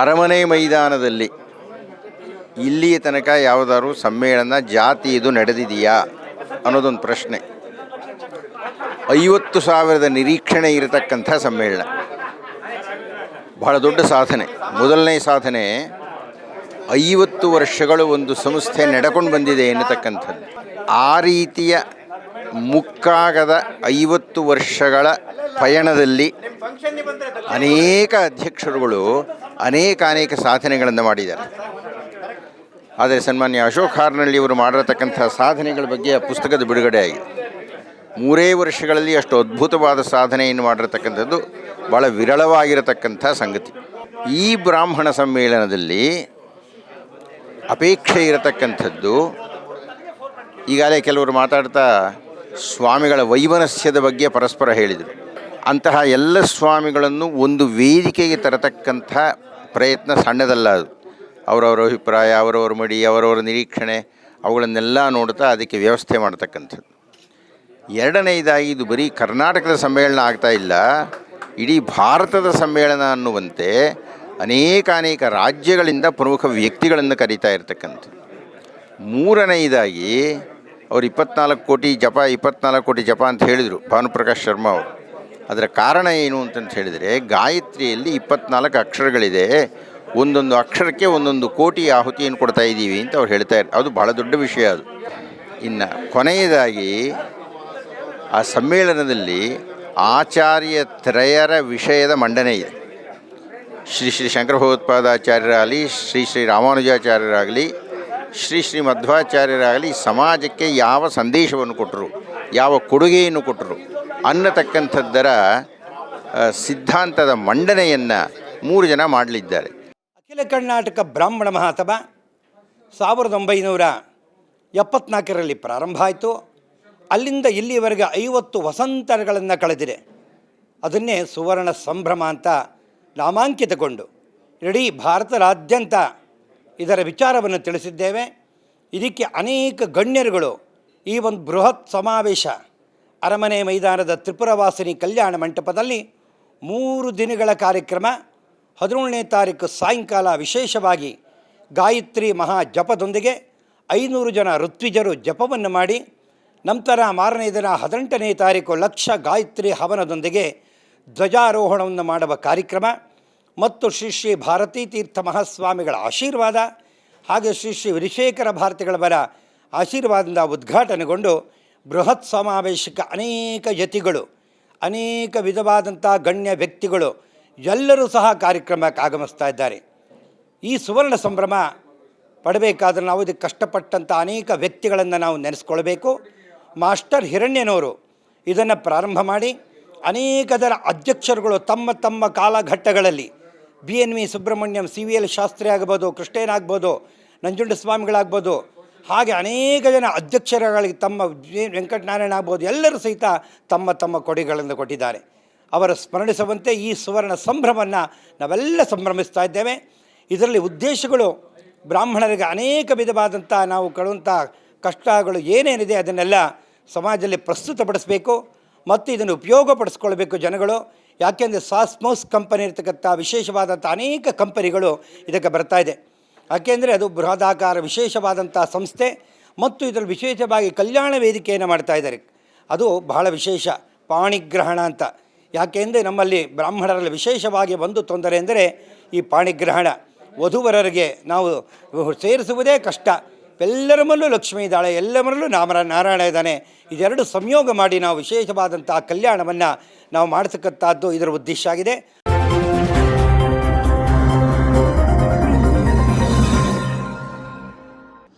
ಅರಮನೆ ಮೈದಾನದಲ್ಲಿ ಇಲ್ಲಿಯ ತನಕ ಯಾವುದಾದ್ರು ಸಮ್ಮೇಳನ, ಜಾತಿ ಇದು ನಡೆದಿದೆಯಾ ಅನ್ನೋದೊಂದು ಪ್ರಶ್ನೆ. ಐವತ್ತು ಸಾವಿರದ ನಿರೀಕ್ಷಣೆ ಇರತಕ್ಕಂಥ ಸಮ್ಮೇಳನ. ಬಹಳ ದೊಡ್ಡ ಸಾಧನೆ. ಮೊದಲನೇ ಸಾಧನೆ, ಐವತ್ತು ವರ್ಷಗಳು ಒಂದು ಸಂಸ್ಥೆ ನಡೆಕೊಂಡು ಬಂದಿದೆ ಎನ್ನತಕ್ಕಂಥದ್ದು. ಆ ರೀತಿಯ ಮುಕ್ಕಾಗದ ಐವತ್ತು ವರ್ಷಗಳ ಪಯಣದಲ್ಲಿ ಅನೇಕ ಅಧ್ಯಕ್ಷರುಗಳು ಅನೇಕ ಅನೇಕ ಸಾಧನೆಗಳನ್ನು ಮಾಡಿದ್ದಾರೆ. ಆದರೆ ಸನ್ಮಾನ್ಯ ಅಶೋಕ್ ಹಾರ್ನಳ್ಳಿ ಅವರು ಮಾಡಿರತಕ್ಕಂಥ ಸಾಧನೆಗಳ ಬಗ್ಗೆ ಆ ಪುಸ್ತಕದ ಬಿಡುಗಡೆ ಆಗಿದೆ. ಮೂರೇ ವರ್ಷಗಳಲ್ಲಿ ಅಷ್ಟು ಅದ್ಭುತವಾದ ಸಾಧನೆಯನ್ನು ಮಾಡಿರತಕ್ಕಂಥದ್ದು ಭಾಳ ವಿರಳವಾಗಿರತಕ್ಕಂಥ ಸಂಗತಿ. ಈ ಬ್ರಾಹ್ಮಣ ಸಮ್ಮೇಳನದಲ್ಲಿ ಅಪೇಕ್ಷೆ ಇರತಕ್ಕಂಥದ್ದು, ಈಗಾಗಲೇ ಕೆಲವರು ಮಾತಾಡ್ತಾ ಸ್ವಾಮಿಗಳ ವೈಮನಸ್ಯದ ಬಗ್ಗೆ ಪರಸ್ಪರ ಹೇಳಿದರು. ಅಂತಹ ಎಲ್ಲ ಸ್ವಾಮಿಗಳನ್ನು ಒಂದು ವೇದಿಕೆಗೆ ತರತಕ್ಕಂಥ ಪ್ರಯತ್ನ ಸಣ್ಣದಲ್ಲ ಅದು. ಅವರವರ ಅಭಿಪ್ರಾಯ, ಅವರವರ ಮಡಿ, ಅವರವರ ನಿರೀಕ್ಷಣೆ, ಅವುಗಳನ್ನೆಲ್ಲ ನೋಡ್ತಾ ಅದಕ್ಕೆ ವ್ಯವಸ್ಥೆ ಮಾಡ್ತಕ್ಕಂಥದ್ದು. ಎರಡನೇದಾಗಿ ಇದು ಬರೀ ಕರ್ನಾಟಕದ ಸಮ್ಮೇಳನ ಆಗ್ತಾ ಇಲ್ಲ. ಇಡೀ ಭಾರತದ ಸಮ್ಮೇಳನ ಅನ್ನುವಂತೆ ಅನೇಕ ಅನೇಕ ರಾಜ್ಯಗಳಿಂದ ಪ್ರಮುಖ ವ್ಯಕ್ತಿಗಳನ್ನು ಕರೀತಾ ಇರ್ತಕ್ಕಂಥದ್ದು. ಮೂರನೆಯದಾಗಿ ಅವರು ಇಪ್ಪತ್ನಾಲ್ಕು ಕೋಟಿ ಜಪ, ಇಪ್ಪತ್ನಾಲ್ಕು ಕೋಟಿ ಜಪ ಅಂತ ಹೇಳಿದರು ಭಾನುಪ್ರಕಾಶ್ ಶರ್ಮಾ ಅವರು. ಅದರ ಕಾರಣ ಏನು ಅಂತಂತ ಹೇಳಿದರೆ, ಗಾಯತ್ರಿಯಲ್ಲಿ ಇಪ್ಪತ್ನಾಲ್ಕು ಅಕ್ಷರಗಳಿದೆ. ಒಂದೊಂದು ಅಕ್ಷರಕ್ಕೆ ಒಂದೊಂದು ಕೋಟಿ ಆಹುತಿಯನ್ನು ಕೊಡ್ತಾ ಇದ್ದೀವಿ ಅಂತ ಅವ್ರು ಹೇಳ್ತಾ ಇದ್ದಾರೆ. ಅದು ಭಾಳ ದೊಡ್ಡ ವಿಷಯ ಅದು. ಇನ್ನು ಕೊನೆಯದಾಗಿ, ಆ ಸಮ್ಮೇಳನದಲ್ಲಿ ಆಚಾರ್ಯ ತ್ರಯರ ವಿಷಯದ ಮಂಡನೆ ಇದೆ. ಶ್ರೀ ಶ್ರೀ ಶಂಕರ ಭಗವತ್ಪಾದಾಚಾರ್ಯರಾಗಲಿ ಶ್ರೀ ಶ್ರೀ ರಾಮಾನುಜಾಚಾರ್ಯರಾಗಲಿ, ಶ್ರೀ ಶ್ರೀ ಮಧ್ವಾಚಾರ್ಯರಾಗಲಿ, ಸಮಾಜಕ್ಕೆ ಯಾವ ಸಂದೇಶವನ್ನು ಕೊಟ್ಟರು, ಯಾವ ಕೊಡುಗೆಯನ್ನು ಕೊಟ್ಟರು ಅನ್ನತಕ್ಕಂಥದ್ದರ ಸಿದ್ಧಾಂತದ ಮಂಡನೆಯನ್ನು ಮೂರು ಜನ ಮಾಡಲಿದ್ದಾರೆ. ಅಖಿಲ ಕರ್ನಾಟಕ ಬ್ರಾಹ್ಮಣ ಮಹಾಸಭಾ ಸಾವಿರದ ಒಂಬೈನೂರ ಎಪ್ಪತ್ನಾಲ್ಕರಲ್ಲಿ ಪ್ರಾರಂಭ ಆಯಿತು. ಅಲ್ಲಿಂದ ಇಲ್ಲಿವರೆಗೆ ಐವತ್ತು ವಸಂತಗಳನ್ನು ಕಳೆದಿದೆ. ಅದನ್ನೇ ಸುವರ್ಣ ಸಂಭ್ರಮ ಅಂತ ನಾಮಾಂಕಿತಗೊಂಡು ಇಡೀ ಭಾರತದಾದ್ಯಂತ ಇದರ ವಿಚಾರವನ್ನು ತಿಳಿಸಿದ್ದೇವೆ. ಇದಕ್ಕೆ ಅನೇಕ ಗಣ್ಯರುಗಳು ಈ ಒಂದು ಬೃಹತ್ ಸಮಾವೇಶ ಅರಮನೆ ಮೈದಾನದ ತ್ರಿಪುರವಾಸಿನಿ ಕಲ್ಯಾಣ ಮಂಟಪದಲ್ಲಿ ಮೂರು ದಿನಗಳ ಕಾರ್ಯಕ್ರಮ, ಹದಿನೇಳನೇ ತಾರೀಕು ಸಾಯಂಕಾಲ ವಿಶೇಷವಾಗಿ ಗಾಯತ್ರಿ ಮಹಾ ಜಪದೊಂದಿಗೆ ಐನೂರು ಜನ ಋತ್ವಿಜರು ಜಪವನ್ನು ಮಾಡಿ, ನಂತರ ಮಾರನೇ ದಿನ ಹದಿನೆಂಟನೇ ತಾರೀಕು ಲಕ್ಷ ಗಾಯತ್ರಿ ಹವನದೊಂದಿಗೆ ಧ್ವಜಾರೋಹಣವನ್ನು ಮಾಡುವ ಕಾರ್ಯಕ್ರಮ ಮತ್ತು ಶ್ರೀ ಶ್ರೀ ಭಾರತೀ ತೀರ್ಥ ಮಹಾಸ್ವಾಮಿಗಳ ಆಶೀರ್ವಾದ ಹಾಗೆ ಶ್ರೀ ಶ್ರೀ ವಿರಿಶೇಖರ ಭಾರತಿಗಳವರ ಆಶೀರ್ವಾದದಿಂದ ಉದ್ಘಾಟನೆಗೊಂಡು ಬೃಹತ್ ಸಮಾವೇಶಕ್ಕೆ ಅನೇಕ ಯತಿಗಳು, ಅನೇಕ ವಿಧವಾದಂಥ ಗಣ್ಯ ವ್ಯಕ್ತಿಗಳು ಎಲ್ಲರೂ ಸಹ ಕಾರ್ಯಕ್ರಮಕ್ಕೆ ಆಗಮಿಸ್ತಾ ಇದ್ದಾರೆ. ಈ ಸುವರ್ಣ ಸಂಭ್ರಮ ಪಡಬೇಕಾದ್ರೆ ನಾವು ಇದಕ್ಕೆ ಕಷ್ಟಪಟ್ಟಂಥ ಅನೇಕ ವ್ಯಕ್ತಿಗಳನ್ನು ನಾವು ನೆನೆಸ್ಕೊಳ್ಬೇಕು. ಮಾಸ್ಟರ್ ಹಿರಣ್ಯನವರು ಇದನ್ನು ಪ್ರಾರಂಭ ಮಾಡಿ ಅನೇಕದರ ಅಧ್ಯಕ್ಷರುಗಳು ತಮ್ಮ ತಮ್ಮ ಕಾಲಘಟ್ಟಗಳಲ್ಲಿ B N V Subrahmanyam, C V L Shastri ಆಗ್ಬೋದು ಕೃಷ್ಣೇನಾಗ್ಬೋದು ನಂಜುಂಡಸ್ವಾಮಿಗಳಾಗ್ಬೋದು ನಂಜುಂಡ ಸ್ವಾಮಿಗಳಾಗ್ಬೋದು ಹಾಗೆ ಅನೇಕ ಜನ ಅಧ್ಯಕ್ಷರಗಳಿಗೆ ತಮ್ಮ ವೆಂಕಟನಾರಾಯಣ ಆಗ್ಬೋದು ಎಲ್ಲರೂ ಸಹಿತ ತಮ್ಮ ತಮ್ಮ ಕೊಡುಗೆಗಳನ್ನು ಕೊಟ್ಟಿದ್ದಾರೆ. ಅವರ ಸ್ಮರಣಿಸುವಂತೆ ಈ ಸುವರ್ಣ ಸಂಭ್ರಮವನ್ನು ನಾವೆಲ್ಲ ಸಂಭ್ರಮಿಸ್ತಾ ಇದ್ದೇವೆ. ಇದರಲ್ಲಿ ಉದ್ದೇಶಗಳು ಬ್ರಾಹ್ಮಣರಿಗೆ ಅನೇಕ ವಿಧವಾದಂಥ ನಾವು ಕಳುವಂಥ ಕಷ್ಟಗಳು ಏನೇನಿದೆ ಅದನ್ನೆಲ್ಲ ಸಮಾಜದಲ್ಲಿ ಪ್ರಸ್ತುತಪಡಿಸಬೇಕು ಮತ್ತು ಇದನ್ನು ಉಪಯೋಗಪಡಿಸ್ಕೊಳ್ಬೇಕು ಜನಗಳು. ಯಾಕೆಂದರೆ ಸಾಸ್ಮೋಸ್ ಕಂಪನಿ ಇರ್ತಕ್ಕಂಥ ವಿಶೇಷವಾದಂಥ ಅನೇಕ ಕಂಪನಿಗಳು ಇದಕ್ಕೆ ಬರ್ತಾ ಇದೆ. ಯಾಕೆಂದರೆ ಅದು ಬೃಹದಾಕಾರ ವಿಶೇಷವಾದಂಥ ಸಂಸ್ಥೆ ಮತ್ತು ಇದರಲ್ಲಿ ವಿಶೇಷವಾಗಿ ಕಲ್ಯಾಣ ವೇದಿಕೆಯನ್ನು ಮಾಡ್ತಾ ಇದ್ದಾರೆ. ಅದು ಬಹಳ ವಿಶೇಷ, ಪಾಣಿಗ್ರಹಣ ಅಂತ. ಯಾಕೆಂದರೆ ನಮ್ಮಲ್ಲಿ ಬ್ರಾಹ್ಮಣರಲ್ಲಿ ವಿಶೇಷವಾಗಿ ಒಂದು ತೊಂದರೆ ಎಂದರೆ ಈ ಪಾಣಿಗ್ರಹಣ. ವಧುವರರಿಗೆ ನಾವು ಸೇರಿಸುವುದೇ ಕಷ್ಟ. ಎಲ್ಲರ ಮೇಲೂ ಲಕ್ಷ್ಮೀ ಇದ್ದಾಳೆ ಎಲ್ಲರಲ್ಲೂ ನಾಮ ನಾರಾಯಣ ಇದ್ದಾನೆ. ಇದೆರಡು ಸಂಯೋಗ ಮಾಡಿ ನಾವು ವಿಶೇಷವಾದಂಥ ಕಲ್ಯಾಣವನ್ನು ನಾವು ಮಾಡಿಸಕ್ಕಂಥದ್ದು ಇದರ ಉದ್ದೇಶ ಆಗಿದೆ.